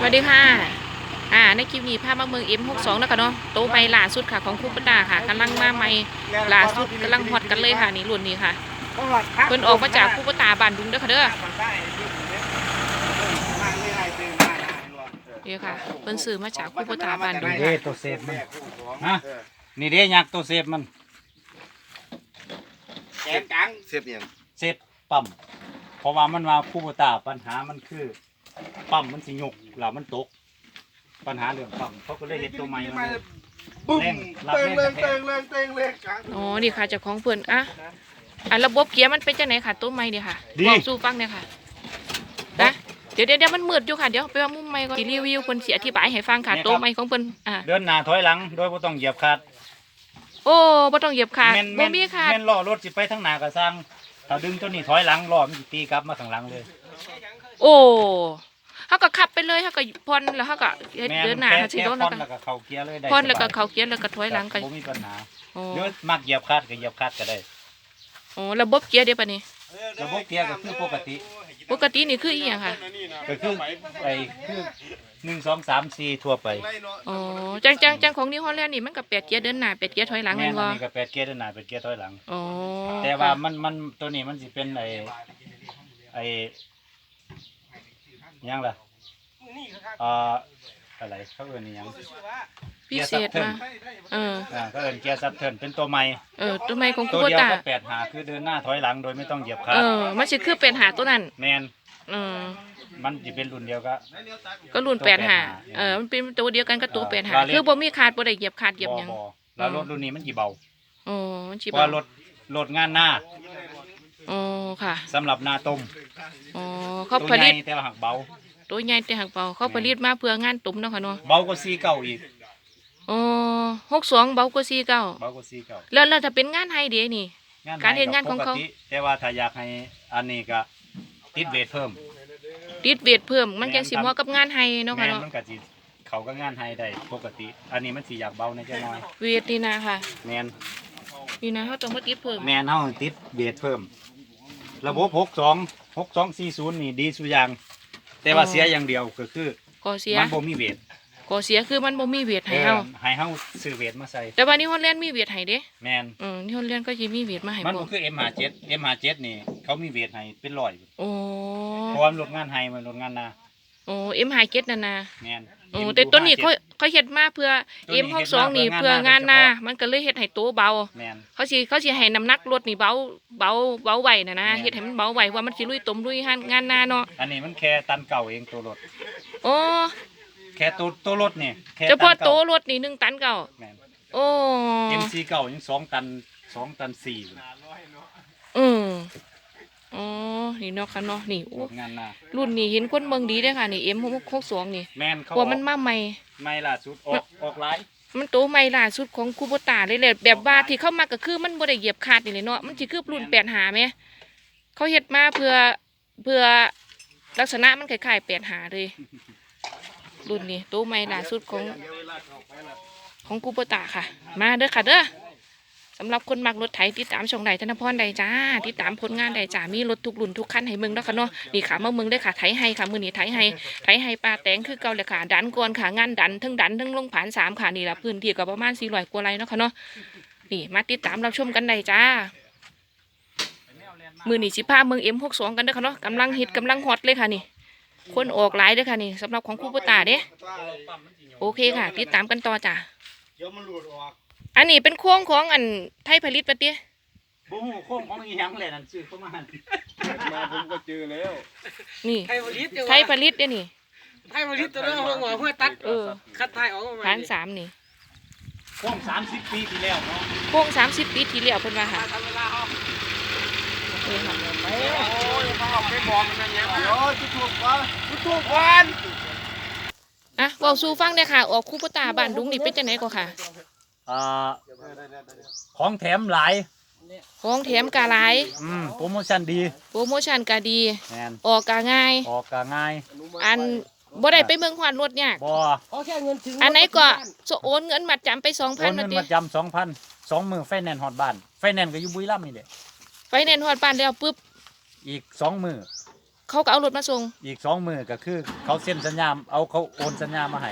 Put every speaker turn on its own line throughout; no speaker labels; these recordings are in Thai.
สวัสดีค่ะ อ่า ในคลิปนี้ภาพมาเมือง M62 แล้วกันเนาะ โตวใหม่ล่าสุดค่ะของคูปตาค่ะกำลังมาใหม่ล่าสุดกำลังฮอตกันเลยค่ะนี่รุ่นนี้ค่ะ เพิ่นออกมาจากคูปตาบ้านดุงเด้อค่ะเด้อเดี๋ยวค่ะ เพิ่นซื้อมาจากคูปตาบ้านดุง
นี่เด้ตัวเซฟมันฮะนี่เด้ยักษ์ตัวเซฟมัน
แกนกลางเสียบเอียง
เซฟปั๊ม เพราะว่ามันว่าคู่ตาปัญหามันคือ ปั๊มมันสิยกแล้วมันตก ปัญหาเรื่องปั๊มเขาก็เลยเห็นตัวใหม่มาเลย
บุ้ม
เร่งรับ
เต็ง
เร่
เร่งเต็งเร่งเต็งเร่งกลาง
อ๋อนี่ค่ะเจ้าของเพิ่นอะอะระบบเกียร์มันเป็นจังไหนค่ะตัวใหม่เนี่ยค่ะบอกสู้ฟังเนี่ยค่ะนะเดี๋ยวเดี๋ยวเดี๋ยวมันมืดอยู่ค่ะเดี๋ยวไปว่ามุมใหม่ก่อนสิรีวิวเพิ่นสิอธิบายให้ฟังค่ะตัวใหม่ของเพิ่นอ่า
เดินหน้าถอยหลังโดยบ่ต้องเหยียบคลัด
โอ้บ่ต้องเหยียบขาด
แม่น
บ่
แม่น
มีขาด
แม่นล้อรถสิไปทางหน้าก็สร้าง ถ้าดึงตัวนี้ถอยหลังล้อมันสิตีกลับมาข้างหลังเลย
โอ้เขาก็ขับไปเลยเขาก็ผ่อนแล้วเขาก็
แม่น
เดินหน้า
แค่
เขาสิ
แค่
รถ
ผ่
แล้วก็
อนแล้วก็เข้าเกียร์เลยได้
ผ่อนแล้วก็
สบาย
เขาเกียร์แล้วก็ถอยหลังกัน
บ่มีปัญหา
โอ้
หรือมักเหยียบคลัดก็เหยียบคลัดก็ได้
โอ้ระบบเกียร์เดี๋ยวปะนี่
ระบบเกียร์ก็คือปกติ
ปกตินี่คืออีหยังค่ะ
ก็คือไอ้คือ หนึ่งสองสามสี่ทั่วไป
อ๋อจังจังจังของนิวฮอลแลนด์นี่มันก็แปดเกียร์เดินหน้าแปดเกียร์ถอยหลัง
แม่
แม่
น
น
อั
บ่
นนี้ก็แปดเกียร์ด้านหน้าแปดเกียร์ถอยหลัง
อ๋อ
แต่ว่ามันมันตัวนี้มันสิเป็นไอ้ไอ้หยังล่ะเอ่ออะไรเขาเอิ้นอิหยัง
พิเศษมาเออ
อ่าเขาเอิ้นเกียร์ซับเทิร์นเป็นตัวใหม่
เออตัวใหม่ของคู
ตัว
โบ
เดียว
ตา
ก็แปดหาคือเดินหน้าถอยหลังโดยไม่ต้องเหยียบคลั
เอ
ตช์
อมันสิคือเป็นหาตัวนั้น
แมน
เออ
มันสิเป็นรุ่นเดียวก็
ก็รุ่นแปดหาเออมันเป็นตัวเดียวกันกับตัวแปดหา
บาเล็ก
คือบ่มีขาดบ่ได้เหยียบขาดเหยียบหยัง
บ่แล้วรถรุ่นนี้มันสิเบา
อ๋อมันสิ
เพราะ
บ่
ว่ารถรถงานหน้า
อ๋อค่ะ
สำหรับหน้าต้ม
อ๋อเขา
ตัว
ผ
ให
ลิ
ญ่
ต
แต่ว่าหักเบา
ตัวใหญ่แต่หักเบาเขาผลิตมาเพื่องานตุ้มเนาะค่ะเนาะ
เบากว่าซีเก่าอีก
อ๋อหกสองเบากว่าสี่เก้า
เบากว่าซีเก่า
แล้วแล้วถ้าเป็นงานไฮเดนี่
งาน
การเฮ็ด
ไห
งานของเขา
ปกติแต่ว่าถ้าอยากให้อันนี้ก็ ติดเวทเพิ่ม
ติดเวทเพิ่ม มันจังสิเหมาะกับงานไฮเนาะ
แม่
ค่ะ
น
เนาะ
มันก็สิเขาก็งานให้ได้ปกติ อันนี้มันสิอยากเบาในจังน้อย
เวทนี่นะค่ะ
แมน
นี่นะเขาต้องมาติดเพิ่ม
แมนเฮาติดเวทเพิ่ม ระบบ62 6240นี่ดีสุดอย่าง แต่ว่าเสียอย่างเดียวก็คือ
ก่อเสีย
มันบ่มีเวท
ก่อเสียคือมันบ่มีเวทให้เฮา
เออให้เฮาซื้อเวทมาใส่
แต่ว่านี่ฮอลแลนด์มีเวทให้เด้
แมน
อืมนี่ฮอลแลนด์ก็สิมีเวทมาให้
มัน
บ่
บ่คือ M57 M57 นี่ เขามีเวทให้เป็นร้อย
โอ้
เพราะว่ามันลดงานให้มันลดงานนา
โอ้เอ็มไฮเก็ตนั่นนะ
แมน
โอ้แต่ตัวนี้เขา
57
เขาเฮ็ดมาเพื่อ
ตัวนี้
เอ็มหกสอง
เฮ็
นี่
ดมา
เพื่องานหน้ามันก็เลยเฮ็ดให้ตัวเบา
แมน
เขาสิเขาสิให้น้ำหนักรถนี่เบาเบาเบาไหวนะนะ
แม่น
เฮ็ดให้มันเบาไหวว่ามันสิลุยตมลุยหันงานหน้าเนาะ
อันนี้มันแค่ตันเก่าเองตัวรถ
โอ้
แค่ตัวตัวรถนี่แค่
เฉพาะ
ตัน
โต
เก่
รถนี่หนึ่งตันเก่า
แม่น
โอ้
MC เก่ายังสองตันสองตันสี่
อืม อ๋อ นี่เนาะค่ะเนาะ นี่โอ้
รถงานนา
รุ่นนี้เห็นคนเมืองดีเด้อค่ะ นี่เอ็มหกสองนี่
แม่นเขา
ว่ามันมาใหม่
ไม่ล่าสุดออกออกไลน์
มันโตใหม่ล่าสุดของคูโบตาเลยแหละแบบว่าที่เข้ามาก็คือมันบ่ได้เหยียบขาดนี่เลยเนาะ มันสิคือรุ่นแปดหาไหม เขาเฮ็ดมาเพื่อเพื่อลักษณะมันคล้ายๆแปดหาเลย รุ่นนี้โตใหม่ล่าสุดของของคูโบตาค่ะ มาเด้อค่ะเด้อ สำหรับคนมักรถไถติดตามช่องใดธนพรใดจ้าติดตามผลงานใดจ้ามีรถทุกรุ่นทุกคันให้เมืองเด้อค่ะเนาะนี่ค่ะมาเมืองได้อค่ะไถให้ค่ะมือนี้ไถให้ไถให้ปลาแตงคือเก่าเลยค่ะดันก่อนค่ะงานดันทั้งดันทั้งลงผ่านสามค่ะนี่ละพื้นที่ก็ประมาณสี่ร้อยกว่าไร่เนาะค่ะเนาะนี่มาติดตามรับชมกันได้จ้า มือนี่สิพาเมืองเอ็มหกสองกันเด้อค่ะเนาะกำลังฮิตกำลังฮอตเลยค่ะนี่คนออกหลายเด้อค่ะนี่สำหรับของคู่ปตาเด้โอเคค่ะ ติดตามกันต่อจ้า
เดี๋ยวมันหลุดออก
อันนี้เป็นโค้งของอันไทยผลิตปะเตี้ย
บ่ฮู้โค้งของอีหยังเลยนั่นซื้อเข้ามา
มาผมก็เจอแล้ว
นี่
ไทยผลิตเดี๋ยว
ไทยผลิตเด้อนี่
ไทยผลิตตัวเรื่องหัวหัวเพื่อตัด
เออ
คัดไทยออกมา
ผ่านสามนี่
โค้ง30ปีที่แล้วเนาะ
โค้งสามสิบปีที่แล้วเพิ่นว่าค่ะ
ทำเวลาออก
นี่ค่ะ
โอ้ยเขาออกไปบอกมันนั่นเนี่ย
เดี๋ยวจะถูกวันจะถูกวัน
อะบอกสู่ฟังเด้อค่ะ ออกคู่ปตาบ้านดุงนี่เป็นจังไหนก็ค่ะ
อ่าของแถมหลาย
ของแถมกาหลาย
อืมโปรโมชั่นดี
โปรโมชั่นก็ดี
แม่น
ออกก็ง่าย
ออกก็ง่าย
อันบ่ได้ไปเมืองฮอดรถเนี่ยาก
บ่
เอาแค่เงินถึง
อันไหนก็สโอนเงินมาจำไปสอง
โอ
พัน
น
มา
เงิน
ติ
มาจำสองพันสองมือไฟแนนซ์ฮอดบ้านไฟแนนซ์ก็อยู่บุรีรัมย์นี่แหละ
ไฟแนนซ์ฮอดบ้านแล้วปุ๊บ
อีกสองมือ
เขาก็เอารถมาส่ง
อีกสองมือก็คือ เขาเซ็นสัญญาเอาเขาโอนสัญญามาให้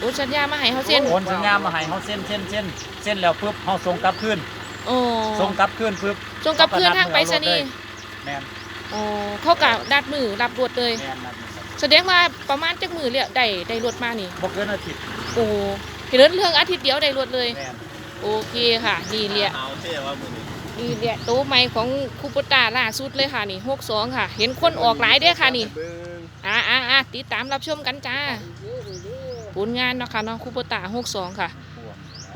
โอนสัญญามาให้เขาเซ็น
โอนสัญญามาให้เขาเซ็นเซ็นเซ็นเซ็นแล้วปุ๊บเขาส่งกลับคืน
โอ้
ส่งกลับคืนปุ๊บ
ส่งกับเพื่อนทางไปรษณีย์
แม่น
โอ้เขาก็ดัดมือรับรถเลย
แม่นนั่น
แสดงว่าประมาณจักมือเลยได้ได้รถมานี่
บ่เกินอาทิตย์
โอ้เห็นเรื่องอาทิตย์เดียวได้รถเลย
แม่น
โอเคค่ะนี่แหละ
เอาเท่ว่ามือนี้
นี่แหละโตะใหม่ของคูปตาล่าสุดเลยค่ะนี่หกสองค่ะ เห็นคนออกหลายเด้อค่ะนี่
เบิ่ง
อ่าอ่าอ่าติดตามรับชมกันจ้า ผลงานเนาะค่ะน้องคูปตาหกสองค่ะ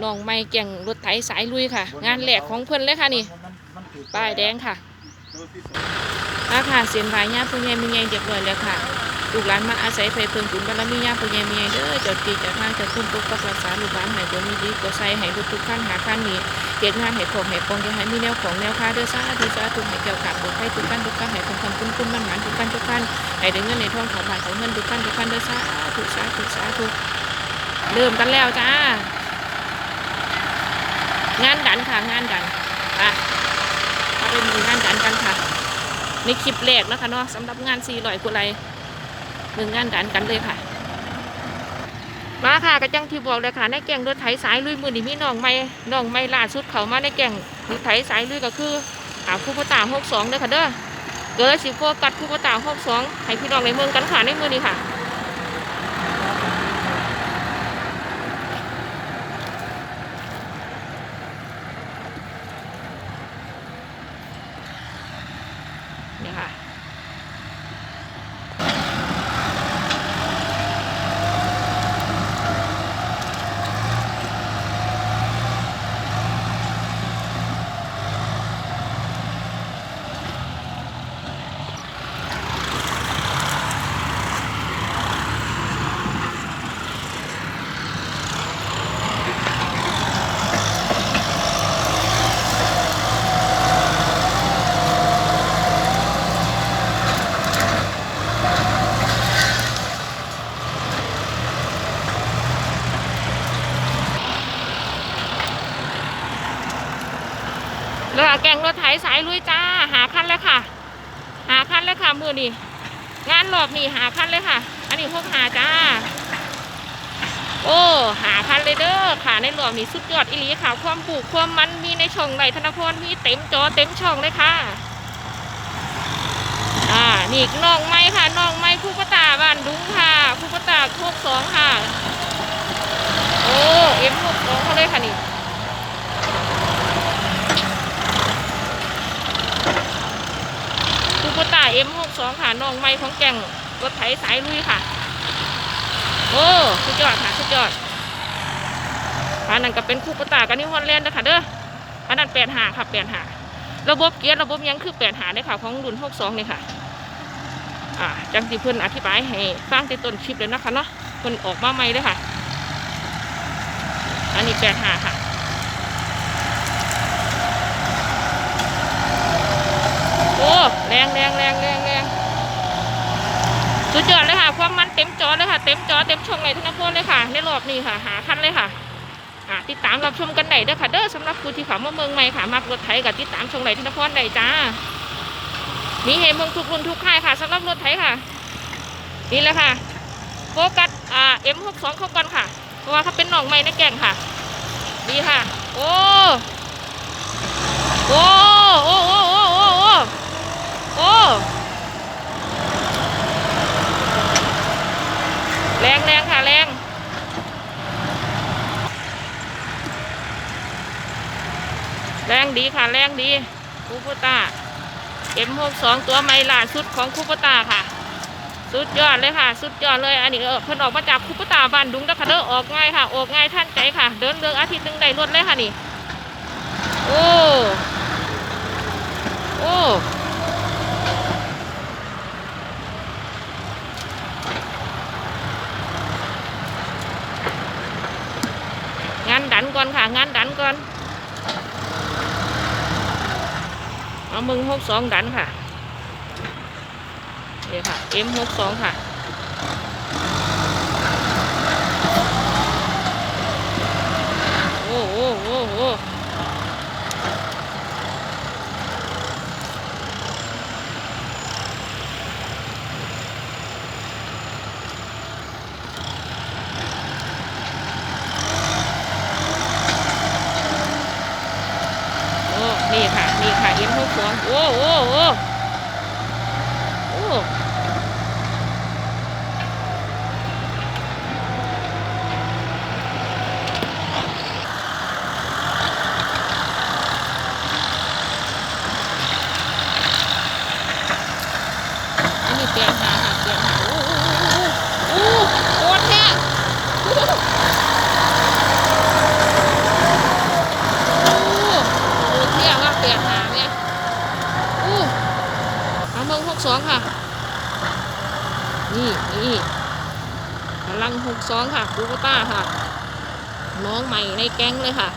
น้องไม่แก่งรถไถสายลุยค่ะ งานแหลกของเพิ่นเลยค่ะนี่
มันมันถือ
ป้ายแดงค่ะ
โน้ตที่สอง
ราคาเสียนบายญาผู้ใหญ่มีใหญ่เด็กน้อยแล้วค่ะลูกหลานมาอาศัยไฟเพิ่งบุญบารมีญาผู้ใหญ่มีใหญ่เด้อเจ้าตีเจ้าทางเจ้าคุ้มปกปักรักษาลูกหลานให้ตัวมีดีกว่าใส่ให้ลูกทุกขั้นหาขั้นนี้เฮ็ดงานให้ของให้ปองอย่าให้มีแนวของแนวค้าเด้อสาธุสาธุให้เกี่ยวกับบุญให้ทุกขั้นทุกขั้นให้คงคำ ขั้นทุกขั้นให้ได้เงินในท้องของบ้านของเงินทุกขั้นทุกขั้นเด้อสาธุสาธุสาธุเริ่มกันแล้วจ้างานดันค่ะงานดันอะมาเป็นงานดันกันค่ะในคลิปแรกนะคะเนาะสำหรับงาน4ี่อยกุไรหนึ่งงานดันกันเลยค่ะมาค่ะกระจังที่บอกเลยค่ะในแก่งรถไถสายลุยมือนี่มีน้องไม่น้องไม่ล่าสุดเขามาในแก่งรถไถสายลุยก็คือหาคู่ปตาหกสองเด้อค่ะเด้อ เกิดสิโฟกัดคู่ปตาหกสองให้พี่น้องในเมืองกันค่ะในมือนี้ค่ะ ก็แก่งรถไถสายลุยจ้าหาคันเลยค่ะ หาคันเลยค่ะมือนี่งานรอบนี่หาคันเลยค่ะ อันนี้พวกหาจ้า โอ้หาคันเลยเด้อค่ะในรอบนี่สุดยอดอิลีค่ะ ความปลูกความมันมีในช่องไหลธนพรมีเต็มจอเต็มช่องเลยค่ะอ่านี่น้องไม้ค่ะน้องไม้คู่ปตาบ้านดุงค่ะคู่ปตาโคกสองค่ะ โอ้เอ็มหกสองเขาเลยค่ะนี่ คูปตาเอ็มหกสองค่ะน้องไม้ของแก่งรถไถสายลุยค่ะ โอ้สุดยอดค่ะสุดยอดอันนั้นก็เป็นคูปตากันนิวฮอนแลนด์นะคะเด้ออันนั้นแปดหาค่ะแปดหาระบบเกียร์ระบบยังคือแปดหาเลยค่ะ ของรุ่นหกสองนี่ค่ะ อ่าจังสิเพิ่นอธิบายให้ฟังในต้นคลิปเลยนะคะเนาะเพิ่นออกมาใหม่เลยค่ะ อันนี้แปดหาค่ะโอ้แรงแรงแรงแรง สุดยอดเลยค่ะความมันเต็มจอเลยค่ะ เต็มจอเต็มช่องเลยทุกคนเลยค่ะในรอบนี้ค่ะ หาคันเลยค่ะติดตามรับชมกันได้เด้อค่ะเด้อสำหรับผู้ที่ขามาเมืองใหม่ค่ะมากรถไถกับติดตามช่องไหนทุกคนได้จ้ามีเห็นเมืองทุกรุ่นทุกค่ายค่ะสำหรับรถไถค่ะ นี่แหละค่ะโฟกัสอ่า M62 เข้ากันค่ะ เพราะว่าเขาเป็นหนองไม้ในแก่งค่ะดีค่ะ โอ้โอ้โอ้โอ้โอ้โอ้โอ้ โอ้แรงแรงค่ะแรงแรงดีค่ะแรงดีคูปตาเอ็มหกสองตัวไม่ล่าสุดของคูปตาค่ะ สุดยอดเลยค่ะ สุดยอดเลย อันนี้เออเพิ่นออกมาจากคูปตาบ้านดุงแล้วค่ะเด้อออกง่ายค่ะ ออกง่ายท่านใจค่ะ เดินเรื่องอาทิตย์หนึงได้รวดเลยค่ะนี่ โอ้ โอ้ นดันก่อนค่ะ งานดันก่อน เอามึงหกสองดันค่ะเดี๋ยวค่ะ M หกสองค่ะโอ้โอ้โอ้โอ้ เอ็มหกสองโอ้โอ้โอ้โอ้อันนี้แปหา สองค่ะคูโบต้าค่ะ น้องใหม่ในแก๊งเลยค่ะ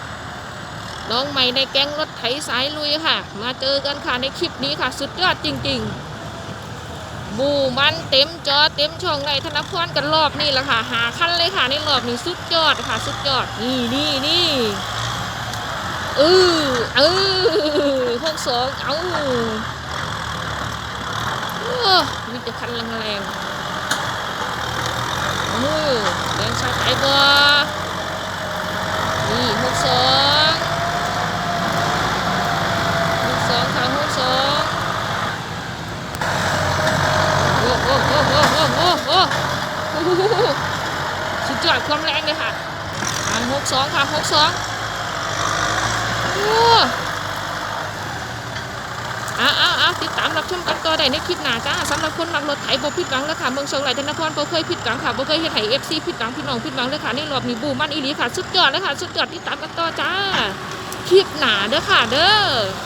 น้องใหม่ในแก๊งรถไถสายลุยค่ะ มาเจอกันค่ะในคลิปนี้ค่ะ สุดยอดจริงๆ บูมันเต็มจอเต็มช่องในธนพรกันรอบนี่แหละค่ะ หาขั้นเลยค่ะ ในรอบนี้สุดยอดค่ะ สุดยอดนี่นี่นี่เออเออหกสองเอาเออมีแต่คันแรงๆ นี่แดงชาไก่บอนี่หกสองหกสองค่ะหกสองโอ้โอ้โอ้โอ้โอ้โอ้โอ้สุดยอดความแรงเลยค่ะอ่าหกสองค่ะหกสองโอ้อ้าอ้า ติดตามรับชมกันต่อได้ในคลิปหน้าจ้าสำหรับคนมักรถไถบ่ผิดหวังแล้วค่ะเมืองเชียงรายธนพรบ่เคยผิดหวังค่ะบ่เคยเฮ็ดให้ FC ผิดหวังพี่น้องผิดหวังเลยค่ะนี่รอบนี้บูมันอีหลีค่ะสุดยอดเลยค่ะสุดยอดติดตามกันต่อจ้าคลิปหน้าเด้อค่ะเด้อ